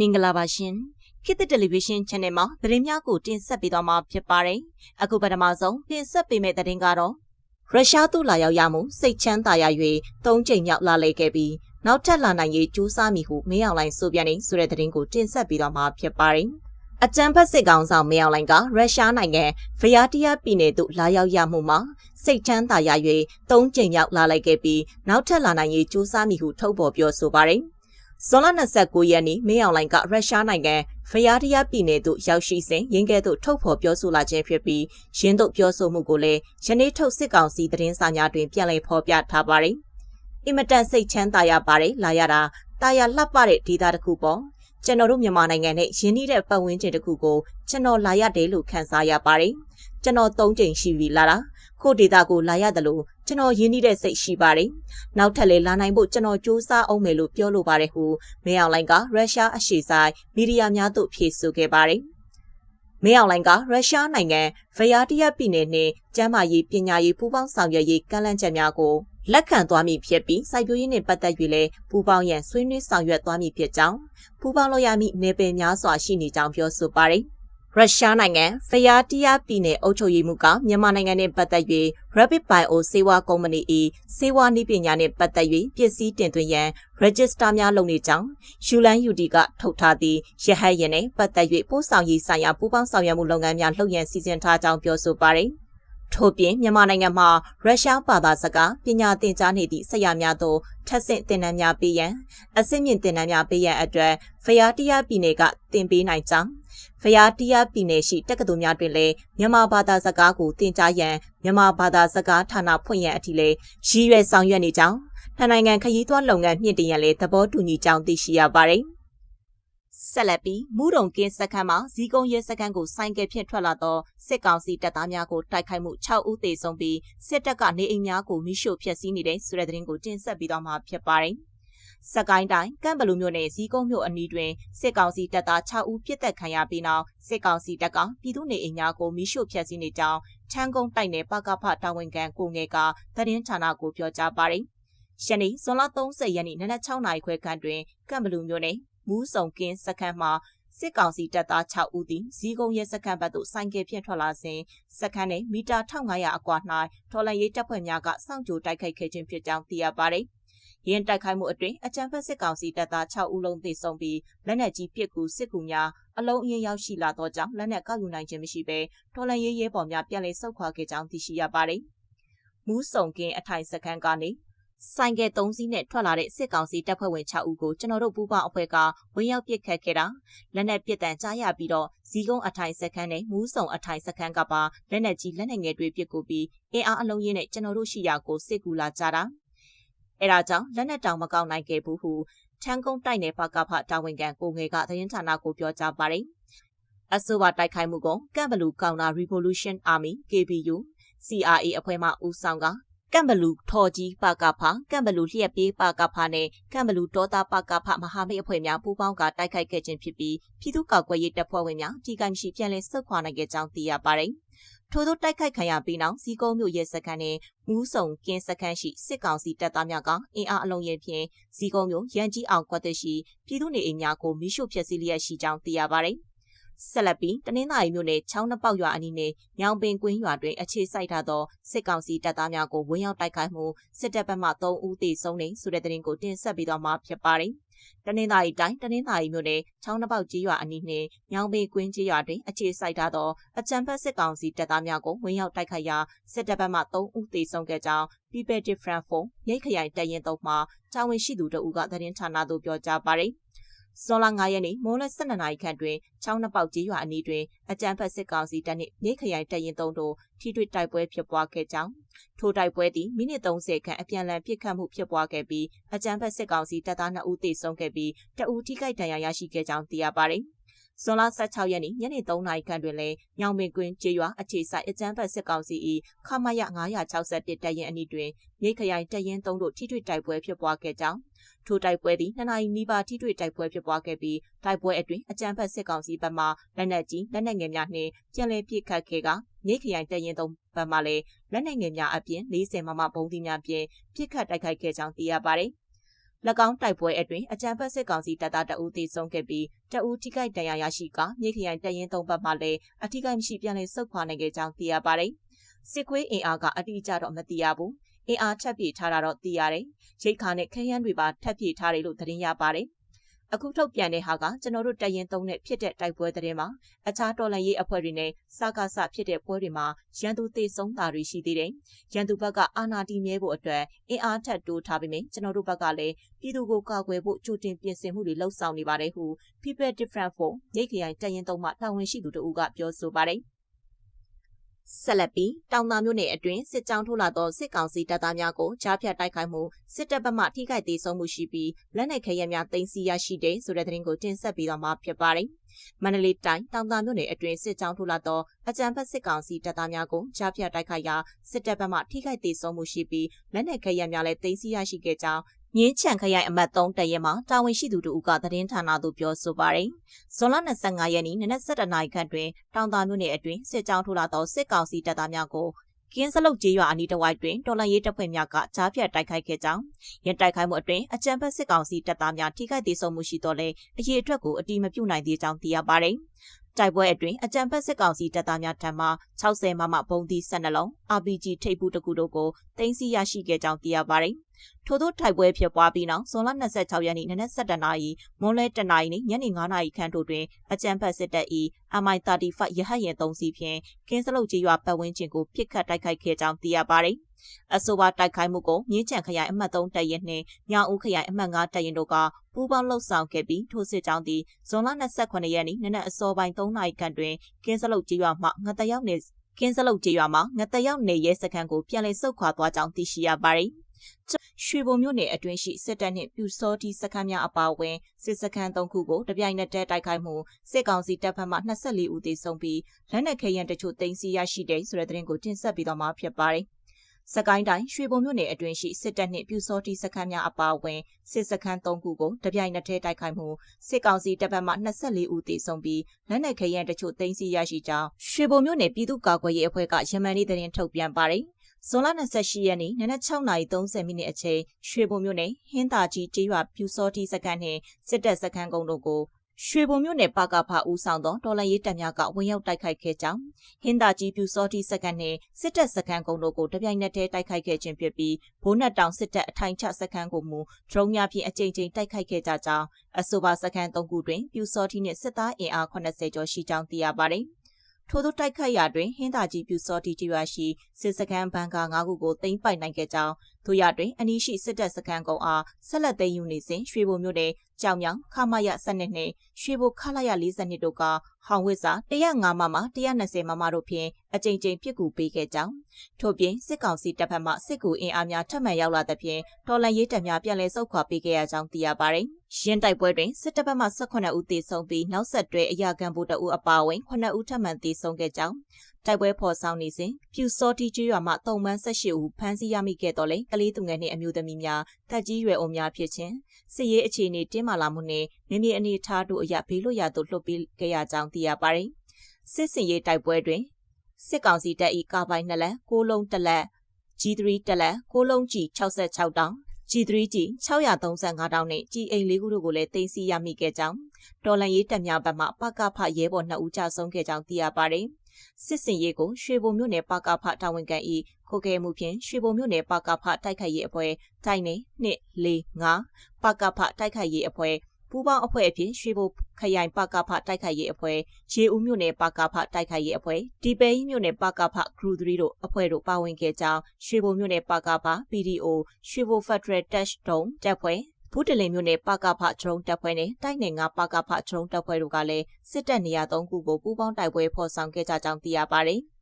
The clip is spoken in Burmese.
မင်္ဂလာပါရှင်ခေတ်သစ်တယ်လီဗီရှင်း channel မှာသတင်းများကိုတင်ဆက်ပေးသွားမှာဖြစ်ပါတယ်အခုပထမဆုံးတင်ဆက်ပေးမယ့်သတင်းကတော့ရုရှားသူလာရောက်ရမှုစိတ်ချမ်းသာရ၍၃ချိန်မြောက်လာလေခဲ့ပြီးနောက်ထပ်လာနိုင်ရေးကြိုးစားမိဟုမင်းအောင်လိုင်းဆိုပြန်နေဆိုတဲ့သတင်းကိုတင်ဆက်ပေးသွားမှာဖြစ်ပါတယ်အကြံဖက်စစ်ကောင်ဆောင်မင်းအောင်လိုင်းကရုရှားနိုင်ငံဗယာတီယာပြည်နယ်သို့လာရောက်ရမှုမှာစိတ်ချမ်းသာရ၍၃ချိန်မြောက်လာလိုက်ခဲ့ပြီးနောက်ထပ်လာနိုင်ရေးကြိုးစားမိဟုထုတ်ဖော်ပြောဆိုပါတယ် ဇွန်လ29ရက်နေ့မင်းအောင်လိုင်ကရုရှားနိုင်ငံဖယားတရားပြည်နယ်သို့ရောက်ရှိစဉ်ရင်းကဲ့သို့ထုတ်ဖော်ပြောဆိုလာခြင်းဖြစ်ပြီးရင်းတို့ပြောဆိုမှုကိုလည်းယနေ့ထုတ်စစ်ကောင်စီသတင်းစာများတွင်ပြန်လည်ဖော်ပြထားပါတယ်။အင်မတန်စိတ်ချမ်းသာရပါတယ်လာရတာတာယာလှပတဲ့ဒေတာတစ်ခုပေါ့ကျွန်တော်တို့မြန်မာနိုင်ငံနဲ့ယင်းနှီးတဲ့ပတ်ဝန်းကျင်တစ်ခုကိုကျွန်တော်လာရတယ်လို့ခန်းစားရပါတယ်။ ကျွန်တော်၃ချိန်ရှိပြီလာတာခို့ဒေတာကိုလာရတယ်လို့ကျွန်တော်ရင်းနှီးတဲ့စိတ်ရှိပါတယ်။နောက်ထပ်လည်းလာနိုင်ဖို့ကျွန်တော်စူးစမ်းအောင်မယ်လို့ပြောလိုပါတယ်ဟုမဲအောင်လိုင်းကရုရှားအရှေ့ဆိုင်မီဒီယာများသို့ဖြေဆိုခဲ့ပါတယ်။မဲအောင်လိုင်းကရုရှားနိုင်ငံဗယာတီယာပြည်နယ်နှင့်ကျန်းမာရေးပညာရေးပူးပေါင်းဆောင်ရွက်ရေးကမ်းလှမ်းချက်များကိုလက်ခံသွားမည်ဖြစ်ပြီးစိုက်ပျိုးရေးနှင့်ပတ်သက်၍လည်းပူးပေါင်းရန်ဆွေးနွေးဆောင်ရွက်သွားမည်ဖြစ်ကြောင်းပူးပေါင်းလို့ရမည့်နယ်ပယ်များစွာရှိနေကြောင်းပြောဆိုပါတယ်။ ရုရှားနိုင်ငံဖယားတီယာပြည်နယ်အုပ်ချုပ်ရေးမှူးကမြန်မာနိုင်ငံနဲ့ပတ်သက်၍ Rapid Bio ဆေးဝါးကုမ္ပဏီ၏ဆေးဝါးနည်းပညာနှင့်ပတ်သက်၍ပစ္စည်းတင်သွင်းရန် register များလုပ်နေကြောင်းယူလန်ယူဒီကထုတ်ထားသည့်ရဟတ်ရင်နှင့်ပတ်သက်၍ပို့ဆောင်ရေးဆိုင်ရာပူးပေါင်းဆောင်ရွက်မှုလုပ်ငန်းများလှုပ်ရန်စီစဉ်ထားကြောင်းပြောဆိုပါရယ်ထို့ပြင်မြန်မာနိုင်ငံမှာရုရှားဘာသာစကားပညာသင်ကြားနေသည့်ဆရာများသို့ထပ်ဆင့်သင်တန်းများပေးရန်အဆင့်မြင့်သင်တန်းများပေးရန်အတွက်ဖယားတီယာပြည်နယ်ကသင်ပေးနိုင်ကြောင်း ဖယားတီယာပြည်နယ်ရှိတက္ကသိုလ်များတွင်လည်းမြန်မာဘာသာစကားကိုသင်ကြားရန်မြန်မာဘာသာစကားဌာနဖွင့်ရန်အထိလည်းရည်ရွယ်ဆောင်ရွက်နေကြောင်းထနိုင်ငံခရီးသွားလုပ်ငန်းမြင့်တင်ရန်လည်းသဘောတူညီကြောင်းသိရှိရပါတယ်။ဆက်လက်ပြီးမူးတုံကင်းစခန်းမှာဇီကုံရဲစခန်းကိုဆိုင်ကယ်ဖြင့်ထွက်လာသောစစ်ကောင်စီတပ်သားများကိုတိုက်ခိုက်မှု6ဦးသေဆုံးပြီးစစ်တပ်ကနေအိမ်များကိုမိရှို့ဖျက်ဆီးနေတဲ့ဆိုတဲ့သတင်းကိုတင်ဆက်ပြီးတော့မှာဖြစ်ပါတယ်။ စကိုင်းတိုင်းကံဘလူမြို့နယ်ဇီကုံမြို့အနီးတွင်စစ်ကောင်စီတပ်သား6ဦးပြစ်တက်ခံရပြီးနောက်စစ်ကောင်စီတပ်ကပြည်သူနေအိမ်များကိုမိရှို့ဖျက်ဆီးနေကြောင်းချမ်းကုန်းတိုက်နယ်ပကဖတာဝန်ခံကိုငယ်ကသတင်းဌာနကိုပြောကြားပါတယ်။ရှနေ့ဇွန်လ30ရက်နေ့နနက်6နာရီခွဲခန့်တွင်ကံဘလူမြို့နယ်မူးစုံကင်းစခန်းမှာစစ်ကောင်စီတပ်သား6ဦးသည်ဇီကုံရဲစခန်းဘက်သို့ဆိုင်ကယ်ဖြင့်ထွက်လာစဉ်စခန်းနှင့်မီတာ1500အကွာ၌ထော်လန်ရေးတပ်ဖွဲ့များကစောင့်ကြိုတိုက်ခိုက်ခဲ့ခြင်းဖြစ်ကြောင်းသိရပါသည်။ ရင်းတိုက်ခိုက်မှုအတွင်းအကြမ်းဖက်စစ်ကောင်စီတပ်သား6ဦးလုံးသေဆုံးပြီးလက်နက်ကြီးပစ်ကူစစ်ကူများအလုံးအင်းရောက်ရှိလာသောကြောင့်လက်နက်ကောက်ယူနိုင်ခြင်းမရှိဘဲထော်လန်ရေးရဲဘော်များပြန်လည်ဆုတ်ခွာခဲ့ကြောင်းသိရှိရပါတယ်။မူးစုံကင်းအထိုင်စခန်းကနေဆိုင်ကယ်၃စီးနဲ့ထွက်လာတဲ့စစ်ကောင်စီတပ်ဖွဲ့ဝင်6ဦးကိုကျွန်တော်တို့ပူးပေါင်းအဖွဲ့ကဝင်ရောက်ပစ်ခတ်ခဲ့တာလက်နက်ပစ်တံကြားရပြီးတော့ဇီကုန်းအထိုင်စခန်းနဲ့မူးစုံအထိုင်စခန်းကပါလက်နက်ကြီးလက်နက်ငယ်တွေပစ်ကူပြီးအင်အားအလုံးရင်းနဲ့ကျွန်တော်တို့ရှိရာကိုစစ်ကူလာကြတာ အဲဒါကြောင့်လက်နက်တောင်မကောက်နိုင်ခဲ့ဘူးဟုထန်းကုန်းတိုက်နယ်ပကဖတာဝန်ခံကိုငယ်ကသတင်းဌာနကိုပြောကြားပါတယ်အဆိုပါတိုက်ခိုက်မှုကကမ်ဘလူကောင်နာ Revolution Army KBU CRA အဖွဲ့မှဦးဆောင်ကကံဘလူထော်ကြီးပါကဖကံဘလူလျက်ပြေးပါကဖနဲ့ကံဘလူဒေါတာပါကဖမဟာမိတ်အဖွဲ့များပူးပေါင်းကတိုက်ခိုက်ခဲ့ခြင်းဖြစ်ပြီးပြည်သူ့ကောက်ကွယ်ရေးတပ်ဖွဲ့ဝင်များကြီးကိုင်ရှိပြန်လည်ဆုတ်ခွာနိုင်ခဲ့ကြောင်းသိရပါတယ်။ ထို့သောတိုက်ခိုက်ခံရပြီးနောက်စီကုန်းမြို့ရဲစခန်းနဲ့မူးစုံကင်းစခန်းရှိစစ်ကောင်စီတပ်သားများကအင်အားအလုံးရင်ဖြင့်စီကုန်းမြို့ရန်ကြီးအောင်ကွက်သက်ရှိပြည်သူနေအိမ်များကိုမိရှုဖျက်ဆီးလျက်ရှိကြောင်းသိရပါတယ်။ဆက်လက်ပြီးတနင်္သာရီမြို့နယ်ချောင်းနှစ်ပေါက်ရွာအနီးနဲ့ညောင်ပင်ကွင်းရွာတွင်အခြေစိုက်ထားသောစစ်ကောင်စီတပ်သားများကိုဝင်းရောက်တိုက်ခိုက်မှုစစ်တပ်ဘက်မှ3ဦးသေဆုံးနေဆိုတဲ့သတင်းကိုတင်ဆက်ပြီးတော့မှဖြစ်ပါတယ်။ တနင်္သာရီတိုင်းတနင်္သာရီမြို့နယ်ချောင်းနှစ်ပေါက်ကြီးရွာအနီးနှင့်ညောင်ပင်ကွင်းကြီးရွာတွင်အခြေစိုက်ထားသောအကြံဖက်စစ်ကောင်စီတပ်သားများကိုဝင်းရောက်တိုက်ခိုက်ရာစစ်တပ်ဘက်မှ3ဦးသေဆုံးခဲ့ကြောင်း People Different Phone မြိတ်ခရိုင်တရင်တုံးမှတာဝန်ရှိသူတို့ကသတင်းဌာနသို့ပြောကြားပါတယ်။ ဇွန်လ9ရက်နေ့မိုးလ12နာရီခန့်တွင်ချောင်းနှစ်ပေါက်ကြီးရွာအနီးတွင်အကြမ်းဖက်စစ်ကောင်စီတပ်နှင့်မြိတ်ခရိုင်တပ်ရင်သုံးတို့ထိတွေ့တိုက်ပွဲဖြစ်ပွားခဲ့ကြောင်းထိုတိုက်ပွဲသည်မိနစ်30ခန့်အပြန်အလှန်ပစ်ခတ်မှုဖြစ်ပွားခဲ့ပြီးအကြမ်းဖက်စစ်ကောင်စီတပ်သား2ဦးသေဆုံးခဲ့ပြီးတအူထိခိုက်ဒဏ်ရာရရှိခဲ့ကြောင်းသိရပါတယ်။ ဇွန်လ16ရက်နေ့ညနေ3နာရီခန့်တွင်လည်းညောင်ပင်ကွင်းကျေးရွာအခြေဆိုင်အကြမ်းဖက်စစ်ကောင်စီ၏ခမရ961တပ်ရင်အနီးတွင်မြိတ်ခရိုင်တပ်ရင်3တို့ထိတွေ့တိုက်ပွဲဖြစ်ပွားခဲ့ကြောင်းထိုတိုက်ပွဲသည်နှစ်နာရီနီးပါးထိတွေ့တိုက်ပွဲဖြစ်ပွားခဲ့ပြီးတိုက်ပွဲအတွင်းအကြမ်းဖက်စစ်ကောင်စီဘက်မှလက်နက်ကြီးလက်နက်ငယ်များနှင့်ပြန်လည်ပစ်ခတ်ခဲ့ကမြိတ်ခရိုင်တပ်ရင်3ဘက်မှလည်းလက်နက်ငယ်များအပြင်40မမဘုံသီးများဖြင့်ပစ်ခတ်တိုက်ခိုက်ခဲ့ကြောင်းသိရပါတယ်၎ င်းတိုက်ပွဲအတွင်းအကြံဖက်စစ်ကောင်စီတပ်သားတအူးသေဆုံးခဲ့ပြီးတအူးထိခိုက်ဒဏ်ရာရရှိကမြေခရိုင်တရင်သုံးဘက်မှလည်းအထိခိုက်မရှိပြန်လည်ဆုတ်ခွာနိုင်ခဲ့ကြောင်းသိရပါတယ်။စစ်ခွေးအင်အားကအတိအကျတော့မသိရဘူး။အင်အားထပ်ပြေထားတာတော့သိရတယ်။ရိတ်ခါနဲ့ခရမ်းတွေပါထပ်ပြေထားတယ်လို့သတင်းရပါတယ်။ အခုထုတ်ပြန်တဲ့ဟာကကျွန်တော်တို့တရင်သုံးနဲ့ဖြစ်တဲ့တိုက်ပွဲသတင်းမှာအခြားတော်လှန်ရေးအဖွဲ့တွေနဲ့စကားဆဖြစ်တဲ့ပွဲတွေမှာရန်သူသေဆုံးတာတွေရှိသေးတယ်။ရန်သူဘက်ကအာဏာတည်မြဲဖို့အတွက်အင်အားထပ်တိုးထားပြီးမြင်ကျွန်တော်တို့ဘက်ကလည်းပြည်သူကိုကာကွယ်ဖို့ကြိုတင်ပြင်ဆင်မှုတွေလှုပ်ဆောင်နေပါတယ်ဟု People Different for ရိတ်ခရိုင်တရင်သုံးမှတာဝန်ရှိသူတို့ကပြောဆိုပါတယ်။ ဆက်လက်ပြီးတောင်သာမြို့နယ်အတွင်းစစ်ကြောင်းထိုးလာသောစစ်ကောင်စီတပ်သားများကိုကြားဖြတ်တိုက်ခိုက်မှုစစ်တပ်ဘက်မှထိခိုက်သေးဆုံးမှုရှိပြီးလက်နက်ခဲယမ်းများတင်စီရရှိတဲ့ဆိုတဲ့သတင်းကိုတင်ဆက်ပြီးတော့မှဖြစ်ပါတယ်။မန္တလေးတိုင်းတောင်သာမြို့နယ်အတွင်းစစ်ကြောင်းထိုးလာသောအကြံဖက်စစ်ကောင်စီတပ်သားများကိုကြားဖြတ်တိုက်ခိုက်ရာစစ်တပ်ဘက်မှထိခိုက်သေးဆုံးမှုရှိပြီးလက်နက်ခဲယမ်းများလည်းတင်စီရရှိခဲ့ကြောင်း မြင်းချံခရိုင်အမတ်3တရဲမှာတာဝန်ရှိသူတို့ကသတင်းဌာနသို့ပြောဆိုပါရယ်။ဇွန်လ25ရက်နေ့နနက်7:00နာရီခန့်တွင်တောင်တာမြို့နယ်အတွင်းစစ်ကြောင်းထိုးလာသောစစ်ကောင်စီတပ်သားများကိုကင်းစလုတ်ကျေးရွာအနီးတစ်ဝိုက်တွင်တော်လန်ရေးတပ်ဖွဲ့များကကြားဖြတ်တိုက်ခိုက်ခဲ့ကြောင်းရန်တိုက်ခိုက်မှုအတွင်းအကြံဖက်စစ်ကောင်စီတပ်သားများထိခိုက်ဒေဆုံးမှုရှိတော့လဲအရေးအတွက်ကိုအတိမပြုနိုင်သေးကြောင်းသိရပါရယ် တိုက်ပွဲအတွင်းအကြံဖက်စစ်ကောင်စီတပ်သားများထံမှ60မမဘုံသီး12လုံး RPG ထိပ်ဖူးတစ်ခုတို့ကိုတင်စီရရှိခဲ့ကြောင်းသိရပါရယ်ထို့သောထိုက်ပွဲဖြစ်ပွားပြီးနောက်ဇွန်လ26ရက်နေ့နနက်7:00နာရီမွန်းလဲတနာရီနှင့်ညနေ9:00နာရီခန့်တို့တွင်အကြံဖက်စစ်တပ်၏ MI35 ရဟတ်ယာဉ်3စီးဖြင့်ကင်းစလုတ်ကြီးရွာပတ်ဝန်းကျင်ကိုပစ်ခတ်တိုက်ခိုက်ခဲ့ကြောင်းသိရပါသည်။ အဆိုပါတိုက်ခိုက်မှုကိုမြင်းချံခရိုင်အမှတ်3တပ်ရင်နှင့်ညောင်ဦးခရိုင်အမှတ်5တပ်ရင်တို့ကပူးပေါင်းလှုပ်ဆောင်ခဲ့ပြီးထိုစစ်ကြောင်းသည်ဇွန်လ28ရက်နေ့နနက်အစောပိုင်း3နာရီခန့်တွင်ကင်းစလုတ်ကြီးရွာမှငတရောက်နေကင်းစလုတ်ကြီးရွာမှာငတရောက်နေရဲစခန်းကိုပြန်လည်ဆုတ်ခွာသွားကြောင်းသိရှိရပါသည်။ရွှေဘုံမြို့နယ်အတွင်းရှိစစ်တပ်နှင့်ပြူစောတီစခန်းများအပါအဝင်စစ်စခန်း၃ခုကိုတပြိုင်နက်တည်းတိုက်ခိုက်မှုစစ်ကောင်စီတပ်ဖက်မှ24ဦးသေဆုံးပြီးလက်နက်ခဲယမ်းတချို့တင်စီရရှိတဲ့ဆိုတဲ့သတင်းကိုတင်ဆက်ပြီးတော့မှဖြစ်ပါတယ်။ စကိုင်းတိုင်းရွှေဘုံမြို့နယ်အတွင်းရှိစစ်တပ်နှင့်ပြူစောတီစခန်းများအပါအဝင်စစ်စခန်း၃ခုကိုတပြိုင်နက်တည်းတိုက်ခိုက်မှုစစ်ကောင်စီတပ်ဖက်မှ24ဦးသေဆုံးပြီးလက်နက်ခဲယမ်းတချို့တင်စီရရှိကြောင်းရွှေဘုံမြို့နယ်ပြည်သူ့ကာကွယ်ရေးအဖွဲ့ကယမန်နေ့သတင်းထုတ်ပြန်ပါတယ်။ဇွန်လ28ရက်နေ့နနက်6:30မိနစ်အချိန်ရွှေဘုံမြို့နယ်ဟင်းသာကြီးကျေးရွာပြူစောတိစခန်းနှင့်စစ်တပ်စခန်းကုန်းတို့ကို ရွှေဘုံမြို့နယ်ပကဖဦးဆောင်သောတော်လှန်ရေးတပ်များကဝင်ရောက်တိုက်ခိုက်ခဲ့ကြောင်းဟင်းသာကြီးပြူစောတိစခန်းနှင့်စစ်တပ်စခန်းကုန်းတို့ကိုတပြိုင်နက်တည်းတိုက်ခိုက်ခဲ့ခြင်းဖြစ်ပြီးဘိုးနက်တောင်စစ်တပ်အထိုင်ချစခန်းကိုမူဒရုန်းများဖြင့်အကြိမ်ကြိမ်တိုက်ခိုက်ခဲ့ကြကြောင်းအဆိုပါစခန်း၃ခုတွင်ပြူစောတိနှင့်စစ်သားအင်အား80ကျော်ရှိကြောင်းသိရပါသည်။ထို့သောတိုက်ခိုက်ရာတွင်ဟင်းသာကြီးပြူစောတီတီရွာရှိစစ်စခန်းဘန်ကာ၅ခုကိုသိမ်းပိုက်နိုင်ခဲ့ကြောင်းတို့ရတွင်အနီးရှိစစ်တပ်စခန်းကုန်းအားဆက်လက်သိမ်းယူနေစဉ်ရွှေဘုံမြို့နယ် ကြောင်မြောင်ခမရ12နှင့်ရွှေဘိုခလာရ42တို့ကဟောင်ဝစ်စာ105မမ120မမတို့ဖြင့်အကြိမ်ကြိမ်ပြစ်ကူပေးခဲ့ကြောင်းထို့ပြင်စစ်ကောင်စီတပ်ဖက်မှစစ်ကူအင်အားများထပ်မံရောက်လာသဖြင့်တော်လန်ရေးတပ်များပြန်လည်ဆုတ်ခွာပေးခဲ့ရကြောင်းသိရပါတယ်။ရင်းတိုက်ပွဲတွင်စစ်တပ်ဘက်မှ18ဦးသေဆုံးပြီးနောက်ဆက်တွဲအရာခံဗိုလ်တအုပ်အပါအဝင်9ဦးထပ်မံသေဆုံးခဲ့ကြောင်း တိုက်ပွဲဖော်ဆောင်နေစဉ်ပြူစောတီကျွော်မှတုံမန်း18ဦးဖမ်းဆီးရမိခဲ့တော်လဲကလေးသူငယ်နှင့်အမျိုးသမီးများတက်ကြီးရွယ်အိုများဖြစ်ခြင်းစစ်ရေးအခြေအနေတင်းမာလာမှုနှင့်မိမိအနေထားတို့အရဘေးလွတ်ရာသို့လွှတ်ပေးခဲ့ရကြောင်းသိရပါတယ်စစ်စင်ရေးတိုက်ပွဲတွင်စစ်ကောင်စီတပ်၏ကာပိုင်နှစ်လက်ကိုလုံးတစ်လက် G3 တက်လက်ကိုလုံးကြီး66တောင် G3 ကြီး635တောင်နဲ့ကြီးအိမ်လေးခုတို့ကိုလည်းတင်စီရမိခဲ့ကြောင်းတော်လန်ရေးတပ်များဘက်မှပကဖရဲဘော်2ဦးကြဆုံးခဲ့ကြောင်းသိရပါတယ်။ စစ်စင်ရေးကိုရွှေဘုံမြို့နယ်ပကဖတာဝန်ခံ၏ခိုကဲမှုဖြင့်ရွှေဘုံမြို့နယ်ပကဖတိုက်ခိုက်ရေးအဖွဲ့တိုင်းနေ2 4 5ပကဖတိုက်ခိုက်ရေးအဖွဲ့ပူးပေါင်းအဖွဲ့အဖြစ်ရွှေဘိုခရိုင်ပကဖတိုက်ခိုက်ရေးအဖွဲ့ရေဦးမြို့နယ်ပကဖတိုက်ခိုက်ရေးအဖွဲ့ဒီပဲကြီးမြို့နယ်ပကဖဂရူ3တို့အဖွဲ့တို့ပါဝင်ခဲ့ကြောင်းရွှေဘိုမြို့နယ်ပကဖ PDO ရွှေဘို Federal Dash တုံတပ်ဖွဲ့ ဘူးတလင်မြို့နယ်ပကဖဂျုံတပ်ဖွဲ့နဲ့တိုက်နယ်ငါပကဖဂျုံတပ်ဖွဲ့တို့ကလည်းစစ်တပ်နေရာ၃ခုကိုပူးပေါင်းတိုက်ပွဲဖော်ဆောင်ခဲ့ကြကြောင်းသိရပါတယ်။